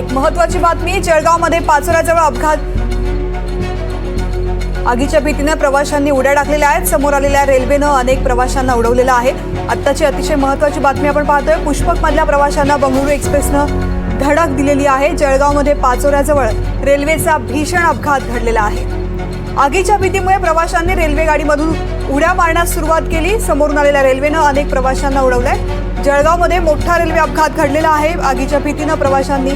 एक महत्वाची बातमी जळगावमध्ये पाचोऱ्याजवळ अपघात. आगीच्या भीतीनं प्रवाशांनी उड्या टाकलेल्या आहेत. समोर आलेल्या रेल्वेनं अनेक प्रवाशांना उडवलेलं आहे. आत्ताची अतिशय महत्वाची बातमी आपण पाहतोय. पुष्पकमधल्या प्रवाशांना बंगळुरू एक्सप्रेसनं धडक दिलेली आहे. जळगावमध्ये पाचोऱ्याजवळ रेल्वेचा भीषण अपघात घडलेला आहे. आगीच्या भीतीमुळे प्रवाशांनी रेल्वे गाडीमधून उड्या मारण्यास सुरुवात केली. समोरून आलेल्या रेल्वेनं अनेक प्रवाशांना उडवलंय. जळगावमध्ये मोठा रेल्वे अपघात घडलेला आहे. आगीच्या भीतीनं प्रवाशांनी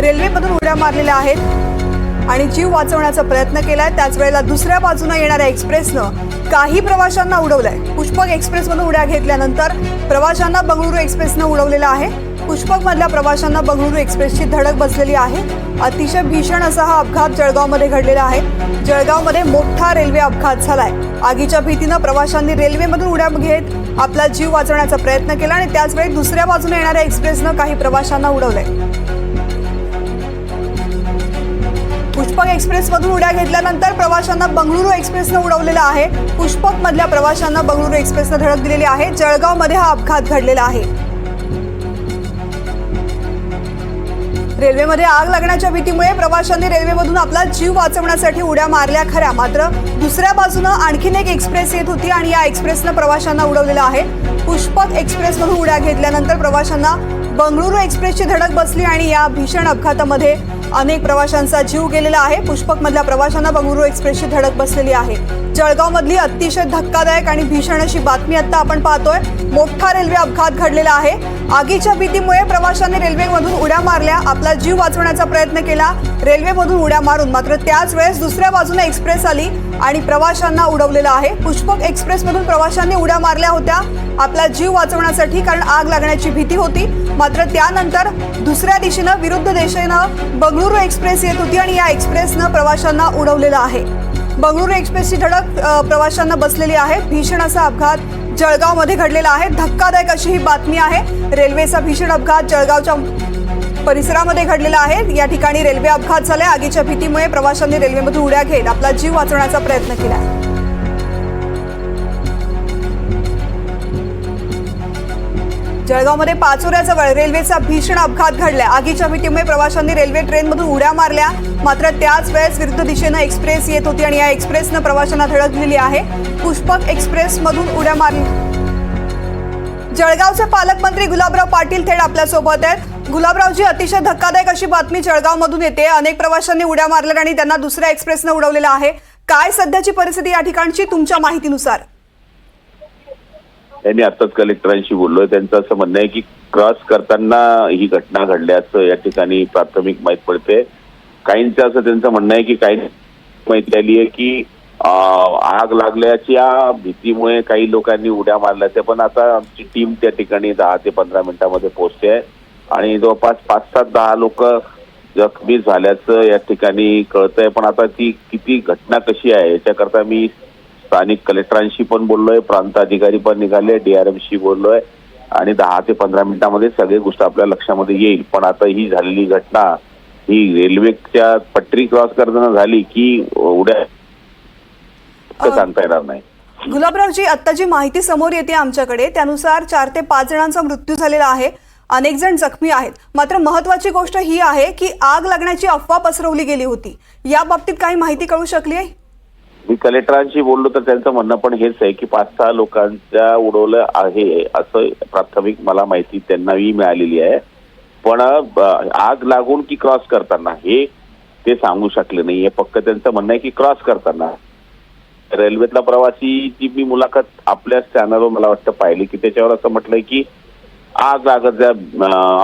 रेल्वेमधून उड्या मारलेल्या आहेत आणि जीव वाचवण्याचा प्रयत्न केलाय. त्याच वेळेला दुसऱ्या बाजूने येणाऱ्या एक्सप्रेसनं काही प्रवाशांना उडवलंय. पुष्पक एक्सप्रेसमधून उड्या घेतल्यानंतर प्रवाशांना बंगळुरू एक्सप्रेसनं उडवलेलं आहे. पुष्पक मधल्या प्रवाशांना बंगळुरू एक्सप्रेसची धडक बसलेली आहे. अतिशय भीषण असा हा अपघात जळगावमध्ये घडलेला आहे. जळगावमध्ये मोठा रेल्वे अपघात झालाय. आगीच्या भीतीनं प्रवाशांनी रेल्वेमधून उड्या घेत आपला जीव वाचवण्याचा प्रयत्न केला आणि त्याचवेळी दुसऱ्या बाजूने येणाऱ्या एक्सप्रेसनं काही प्रवाशांना उडवलंय. पुष्पक एक्सप्रेसमधून उड्या घेतल्यानंतर प्रवाशांना बंगळुरू एक्सप्रेसनं उडवलेलं आहे. पुष्पक मधल्या प्रवाशांना बंगळुरू एक्सप्रेसनं धडक दिलेली आहे. जळगावमध्ये हा अपघात घडलेला आहे. रेल्वेमध्ये आग लागण्याच्या भीतीमुळे प्रवाशांनी रेल्वेमधून आपला जीव वाचवण्यासाठी उड्या मारल्या खऱ्या. मात्र दुसऱ्या बाजूनं आणखीन एक एक्सप्रेस येत होती आणि या एक्सप्रेसनं प्रवाशांना उडवलेलं आहे. पुष्पक एक्सप्रेसमधून उड्या घेतल्यानंतर प्रवाशांना बंगळुरू एक्सप्रेसची धडक बसली आणि या भीषण अपघातामध्ये अनेक प्रवाशांचा जीव गेलेला आहे. पुष्पक मधल्या प्रवाशांना बंगळुरू एक्सप्रेसची धडक बसलेली आहे. जळगाव मधली अतिशय धक्कादायक आणि भीषण अशी बातमी आता आपण पाहतोय. मोठा रेल्वे अपघात घडलेला आहे. आगीच्या भीतीमुळे प्रवाशांनी रेल्वेमधून उड्या मारल्या. आपला जीव वाचवण्याचा प्रयत्न केला. रेल्वेमधून उड्या मारून मात्र त्याच वेळेस दुसऱ्या बाजूने एक्सप्रेस आली आणि प्रवाशांना उडवलेलं आहे. पुष्पक एक्सप्रेसमधून प्रवाशांनी उड्या मारल्या होत्या. आपला जीव वाचवण्यासाठी कारण आग लागण्याची भीती होती. मात्र त्यानंतर दुसऱ्या दिशेनं विरुद्ध दिशेनं बंगळुरू एक्सप्रेस येत होती आणि या एक्सप्रेसनं प्रवाशांना उडवलेलं आहे. बंगळुरू एक्सप्रेसची धडक प्रवाशांना बसलेली आहे. भीषण असा अपघात जळगावमध्ये घडलेला आहे. धक्कादायक अशी ही बातमी आहे. रेल्वेचा भीषण अपघात जळगावच्या परिसरामध्ये घडलेला आहे. या ठिकाणी रेल्वे अपघात झालाय. आगीच्या भीतीमुळे प्रवाशांनी रेल्वेमधून उड्या घेत आपला जीव वाचवण्याचा प्रयत्न केला जळगावमध्ये पाचोऱ्याजवळ रेल्वेचा भीषण अपघात घडला. आगीच्या भीतीमुळे प्रवाशांनी रेल्वे ट्रेनमधून उड्या मारल्या. मात्र त्याच वेळेस विरुद्ध दिशेनं एक्सप्रेस येत होती आणि या एक्सप्रेसनं प्रवाशांना धडक दिली आहे. पुष्पक एक्सप्रेसमधून उड्या मारली. जळगावचे पालकमंत्री गुलाबराव पाटील थेट आपल्यासोबत आहेत. गुलाबरावजी अतिशय धक्कादायक अशी बातमी जळगावमधून येते. अनेक प्रवाशांनी उड्या मारल्या आणि त्यांना दुसऱ्या एक्सप्रेसनं उडवलेलं आहे. काय सध्याची परिस्थिती या ठिकाणची? तुमच्या माहितीनुसार. त्यांनी आताच कलेक्टरांशी बोललोय. त्यांचं असं म्हणणं आहे की क्रॉस करताना ही घटना घडल्याचं या ठिकाणी प्राथमिक माहीत पडते. काहींचं असं त्यांचं म्हणणं आहे की काही माहिती आली आहे की आग लागल्याच्या भीतीमुळे काही लोकांनी उड्या मारल्या त्या पण आता आमची टीम त्या ठिकाणी दहा ते पंधरा मिनिटांमध्ये पोहोचते आहे. आणि जवळपास पाच सात दहा लोक जखमी झाल्याचं या ठिकाणी कळतंय. पण आता ती किती घटना कशी आहे याच्याकरता मी स्थानिक कलेक्टरांशी पण बोललोय प्रांत अधिकारी पण निघाले डीआरएमशी बोललोय. आणि दहा ते पंधरा मिनिटांमध्ये सगळी गोष्ट आपल्या लक्षामध्ये येईल. पण आता ही झालेली घटना ही रेल्वेच्या पटरी क्रॉस करताना झाली की उड्या सांगता येणार नाही. गुलाबरावजी आत्ता जी माहिती समोर येते आमच्याकडे त्यानुसार चार ते पाच जणांचा मृत्यू झालेला आहे. अनेक जण जखमी आहेत. मात्र महत्वाची गोष्ट ही आहे की आग लागण्याची अफवा पसरवली गेली होती. या बाबतीत काही माहिती कळू शकली आहे? मी कलेक्टरांशी बोललो तर त्यांचं म्हणणं पण हेच आहे की पाच सहा लोकांच्या उडवलं आहे असं प्राथमिक मला माहिती त्यांनाही मिळालेली आहे. पण आग लागून की क्रॉस करताना हे ते सांगू शकले नाहीये फक्त त्यांचं म्हणणं आहे की क्रॉस करताना. रेल्वेतला प्रवासीची मी मुलाखत आपल्या चॅनलवर मला वाटतं पाहिली की त्याच्यावर असं म्हटलंय की आग लागत त्या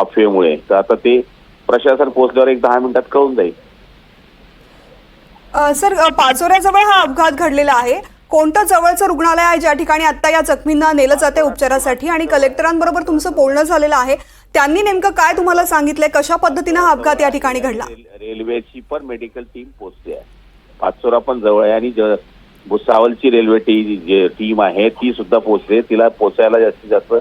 अफवेमुळे तर आता ते प्रशासन पोहोचल्यावर एक दहा मिनिटात कळून जाईल. सर पाचोऱ्याजवळ हा अपघात घडलेला आहे. कोणतं जवळचं रुग्णालय आहे ज्या ठिकाणी आता या जखमींना नेलं जाते उपचारासाठी? आणि कलेक्टरांबरोबर तुमचं बोलणं झालेलं आहे. त्यांनी नेमकं काय तुम्हाला सांगितलंय? कशा पद्धतीनं हा अपघात या ठिकाणी घडला? रेल- रेल्वेची पण मेडिकल टीम पोहोचते आहे. पाचोरा पण जवळ आहे आणि भुसावलची रेल्वे टी टीम आहे ती सुद्धा पोहोचते तिला पोहोचायला जास्तीत जास्त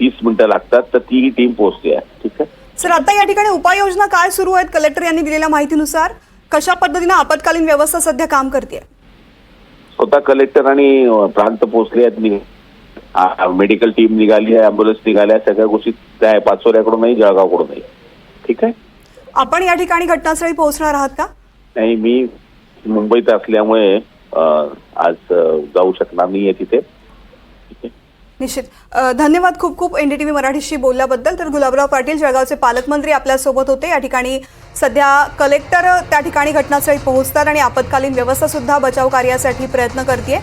तीस मिनिटं लागतात तर ती ही टीम पोहोचते आहे. ठीक आहे? सर आता या ठिकाणी उपाययोजना काय सुरू आहेत? कलेक्टर यांनी दिलेल्या माहितीनुसार? कशा पद्धतीनं आपत्कालीन व्यवस्था सध्या काम करते स्वतः कलेक्टर आणि प्रांत पोहोचले आहेत. आ- मेडिकल टीम निघाली आहे अँब्युलन्स निघाल्या सगळ्या गोष्टी त्या आहे पाचोऱ्याकडूनही जळगावकडूनही. ठीक आहे? आपण या ठिकाणी घटनास्थळी पोहोचणार आहात का? नाही मी मुंबईत असल्यामुळे आज जाऊ शकणार नाहीये तिथे. निश्चित. धन्यवाद खूप खूप एन डी टी व्ही मराठीशी बोलल्याबद्दल. तर गुलाबराव पाटील जळगावचे पालकमंत्री आपल्यासोबत होते. या ठिकाणी सध्या कलेक्टर त्या ठिकाणी घटनास्थळी पोहोचतात आणि आपत्कालीन व्यवस्थासुद्धा बचाव कार्यासाठी प्रयत्न करते